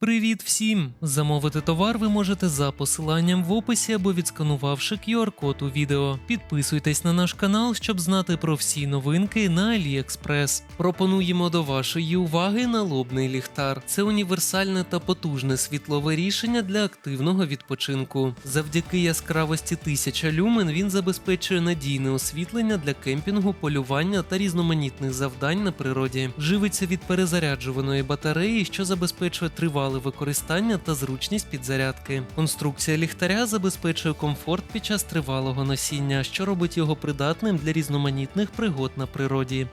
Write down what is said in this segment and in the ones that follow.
Привіт всім! Замовити товар ви можете за посиланням в описі або відсканувавши QR-код у відео. Підписуйтесь на наш канал, щоб знати про всі новинки на AliExpress. Пропонуємо до вашої уваги налобний ліхтар. Це універсальне та потужне світлове рішення для активного відпочинку. Завдяки яскравості 1000 люмен він забезпечує надійне освітлення для кемпінгу, полювання та різноманітних завдань на природі. Живиться від перезаряджуваної батареї, що забезпечує тривале використання та зручність підзарядки. Конструкція ліхтаря забезпечує комфорт під час тривалого носіння, що робить його придатним для різноманітних пригод на природі.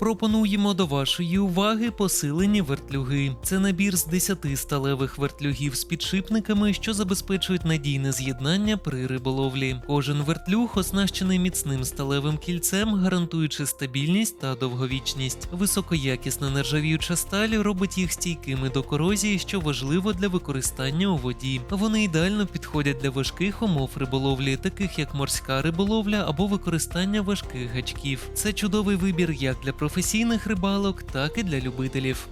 Пропонуємо до вашої уваги посилені вертлюги. Це набір з 10 сталевих вертлюгів з підшипниками, що забезпечують надійне з'єднання при риболовлі. Кожен вертлюг оснащений міцним сталевим кільцем, гарантуючи стабільність та довговічність. Високоякісна нержавіюча сталь робить їх стійкими до корозії, що важливо для використання у воді. Вони ідеально підходять для важких умов риболовлі, таких як морська риболовля або використання важких гачків. Це чудовий вибір як для професійних рибалок, так і для любителів.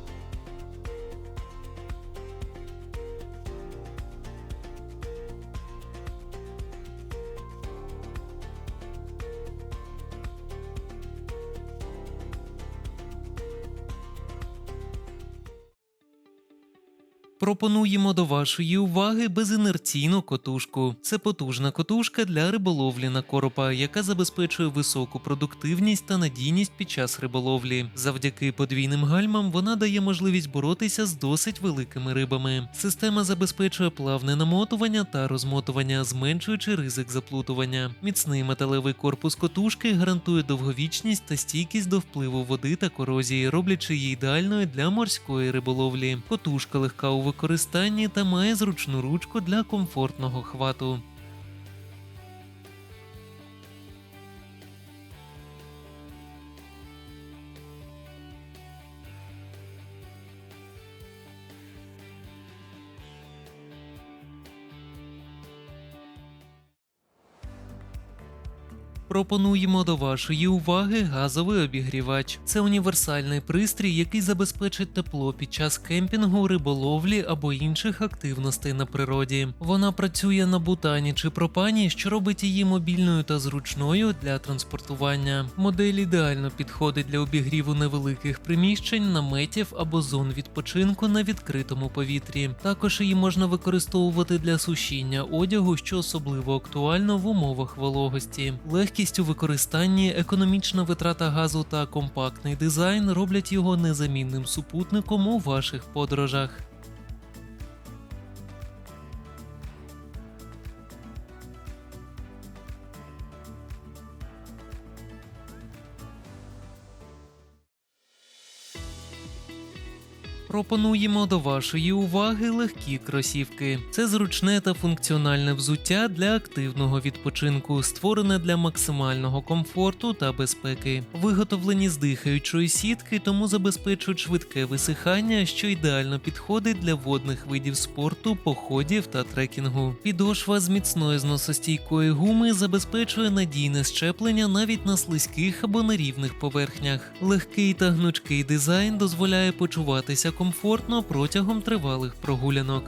Пропонуємо до вашої уваги безінерційну котушку. Це потужна котушка для риболовлі на коропа, яка забезпечує високу продуктивність та надійність під час риболовлі. Завдяки подвійним гальмам вона дає можливість боротися з досить великими рибами. Система забезпечує плавне намотування та розмотування, зменшуючи ризик заплутування. Міцний металевий корпус котушки гарантує довговічність та стійкість до впливу води та корозії, роблячи її ідеальною для морської риболовлі. Котушка легка у використанні та має зручну ручку для комфортного хвату. Пропонуємо до вашої уваги газовий обігрівач. Це універсальний пристрій, який забезпечить тепло під час кемпінгу, риболовлі або інших активностей на природі. Вона працює на бутані чи пропані, що робить її мобільною та зручною для транспортування. Модель ідеально підходить для обігріву невеликих приміщень, наметів або зон відпочинку на відкритому повітрі. Також її можна використовувати для сушіння одягу, що особливо актуально в умовах вологості. Легкість у використанні, економічна витрата газу та компактний дизайн роблять його незамінним супутником у ваших подорожах. Пропонуємо до вашої уваги легкі кросівки. Це зручне та функціональне взуття для активного відпочинку, створене для максимального комфорту та безпеки. Виготовлені з дихаючої сітки, тому забезпечують швидке висихання, що ідеально підходить для водних видів спорту, походів та трекінгу. Підошва з міцної зносостійкої гуми забезпечує надійне щеплення навіть на слизьких або нерівних поверхнях. Легкий та гнучкий дизайн дозволяє почуватися комфортно протягом тривалих прогулянок.